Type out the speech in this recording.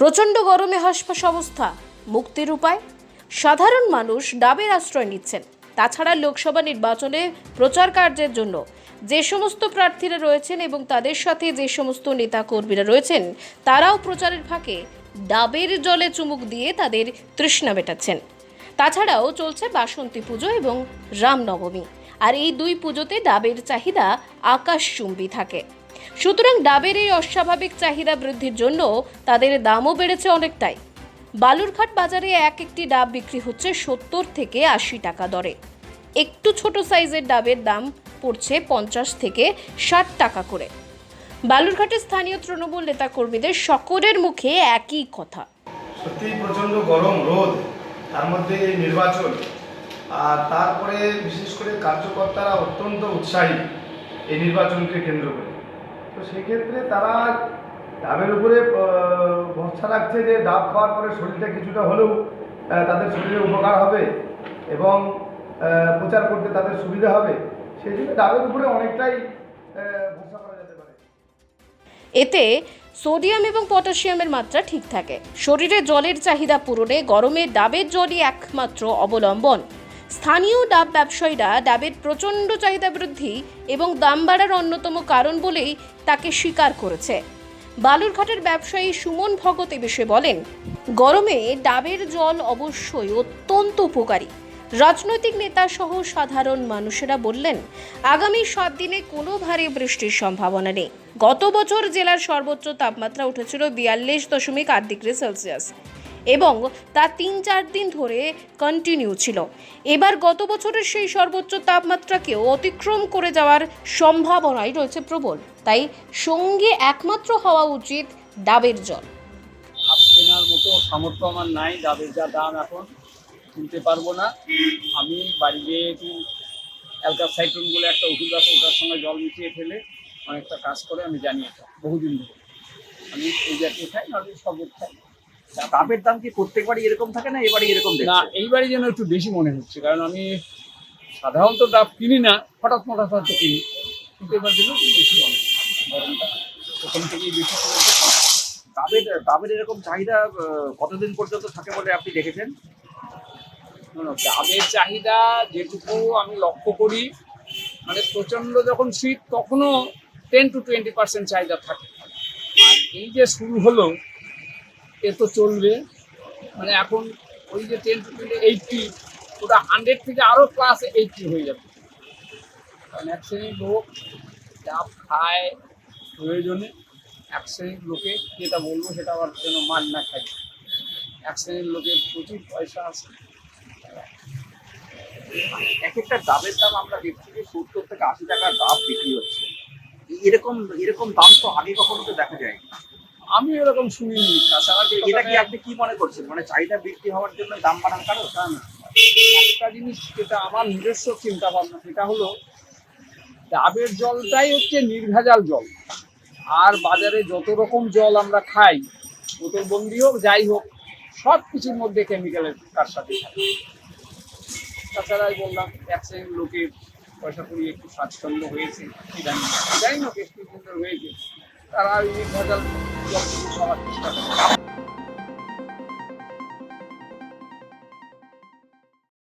প্রচণ্ড গরমে হাসপাস অবস্থা। মুক্তির উপায়? সাধারণ মানুষ ডাবের আশ্রয় নিচ্ছেন। তাছাড়া লোকসভা নির্বাচনে প্রচার কার্যের জন্য যে সমস্ত প্রার্থীরা রয়েছেন এবং তাদের সাথে যে সমস্ত নেতা কর্মীরা রয়েছেন, তারাও প্রচারের ফাঁকে ডাবের জলে চুমুক দিয়ে তাদের তৃষ্ণা মেটাচ্ছেন। তাছাড়াও চলছে বাসন্তী পুজো এবং রামনবমী। আর এই দুই পুজোতে ডাবের চাহিদা আকাশচুম্বী থাকে। সুতরাং ডাবের এই অস্বাভাবিক চাহিদা বৃদ্ধির জন্য তাদের দামও বেড়েছে অনেকটাই। বালুরঘাট বাজারে এক একটি ডাব বিক্রি হচ্ছে সত্তর থেকে আশি টাকা দরে। একটু ছোট সাইজের ডাবের দাম পড়ছে পঞ্চাশ থেকে ষাট টাকা করে। বালুরঘাটের স্থানীয় তৃণমূল নেতাকর্মীদের সকলের মুখে একই কথা। সত্যি প্রচণ্ড গরম রোদ, তার মধ্যে নির্বাচন, আর তারপরে বিশেষ করে কার্যকর্তারা অত্যন্ত উৎসাহী এই নির্বাচনকে কেন্দ্র করে। তো সেক্ষেত্রে তারা ডাবের উপরে ভরসা রাখছে যে ডাব খাওয়ার পরে শরীরটা কিছুটা হলেও তাদের শরীরে উপকার হবে এবং প্রচার করতে তাদের সুবিধা হবে। সেই জন্য ডাবের উপরে অনেকটাই ভরসা করা যেতে পারে। এতে সোডিয়াম এবং পটাশিয়ামের মাত্রা ঠিক থাকে। শরীরে জলের চাহিদা পূরণে গরমে ডাবের জলই একমাত্র অবলম্বন। স্থানীয় ডাব ব্যবসায়ীরা ডাবের প্রচণ্ড চাহিদা বৃদ্ধি এবং দাম বাড়ার অন্যতম কারণ বলেই তাকে স্বীকার করেছে। বালুরঘাটের ব্যবসায়ী সুমন ভগত এ বিষয়ে বলেন, গরমে ডাবের জল অবশ্যই অত্যন্ত উপকারী। রাজনৈতিক নেতা সহ সাধারণ মানুষেরা বললেন, আগামী সাত দিনে কোনো ভারী বৃষ্টির সম্ভাবনা নেই। গত বছর জেলার সর্বোচ্চ তাপমাত্রা উঠেছিল বিয়াল্লিশ দশমিক আট ডিগ্রি সেলসিয়াস। এবং তা তিন চার দিন ধরে কন্টিনিউ ছিল। এবার গত বছরের সেই সর্বোচ্চ তাপমাত্রাকেও অতিক্রম করে যাওয়ার সম্ভাবনাই রয়েছে প্রবল। তাই সঙ্গে একমাত্র হওয়া উচিত ডাবের জল। ডাব কেনার মতো সামর্থ্য আমার নাই, ডাবের যা দাম এখন, কিনতে পারব না। আমি বাড়িতে একটু অ্যালকাসাইট্রন বলে একটা ওষুধ আছে, ওটার সঙ্গে জল মিশিয়ে ফেলে অনেকটা কাজ করে আমি জানি এটা বহুদিন ধরে। আমি এই জাতীয় খাই নাহলে শরবত খাই। ডাবের দাম কি প্রত্যেকবারই এরকম থাকে না এবারে এরকম না এইবারই যেন একটু বেশি মনে হচ্ছে কারণ আমি সাধারণত ডাব কিনি না হঠাৎ হঠাৎ হয়তো কিনি। কিন্তু এবার যেন একটু বেশি মনে প্রথম থেকেই বেশি ডাবের ডাবের এরকম চাহিদা কতদিন পর্যন্ত থাকে বলে আপনি দেখেছেন? ডাবের চাহিদা যেটুকু আমি লক্ষ্য করি মানে প্রচণ্ড যখন শীত তখনও টেন টু টোয়েন্টি পার্সেন্ট চাহিদা থাকে। আর এই যে শুরু হলো এ তো চলবে। মানে এখন ওই যে টেন টু টোয়েন্টি এইটটি ওটা হান্ড্রেড থেকে আরও প্লাস এইটটি হয়ে যাবে। কারণ এক শ্রেণির লোক যা খায় প্রয়োজনে এক শ্রেণির লোকে যেটা বলব সেটা আবার যেন মান না খায়। এক শ্রেণির লোকের প্রচুর পয়সা আছে। এক একটা ডাবের দাম আমরা দেখছি যে সত্তর থেকে আশি টাকার ডাব বিক্রি হচ্ছে। এরকম এরকম দাম তো আগে কখনো তো দেখা যায় আমি এরকম শুনিনি। এটা কি আপনি কি মনে করছেন? মানে চাহিদা বৃদ্ধি হওয়ার জন্য দাম বাড়ার কারণ? না, না। একটা জিনিস যেটা আমার নিজস্ব চিন্তা ভাবনা সেটা হলো ডাবের জলটাই হচ্ছে নির্ভেজাল জল। আর বাজারে যত রকম জল আমরা খাই বোতলবন্দি হোক যাই হোক সব কিছুর মধ্যে কেমিক্যালের তার সাথে থাকে। তাছাড়াই বললাম এক শ্রেণির লোকের পয়সা করি একটু স্বাচ্ছন্দ্য হয়েছে। ইদানিং যাই হোক একটু সুন্দর হয়েছে। তারা এই ভেজাল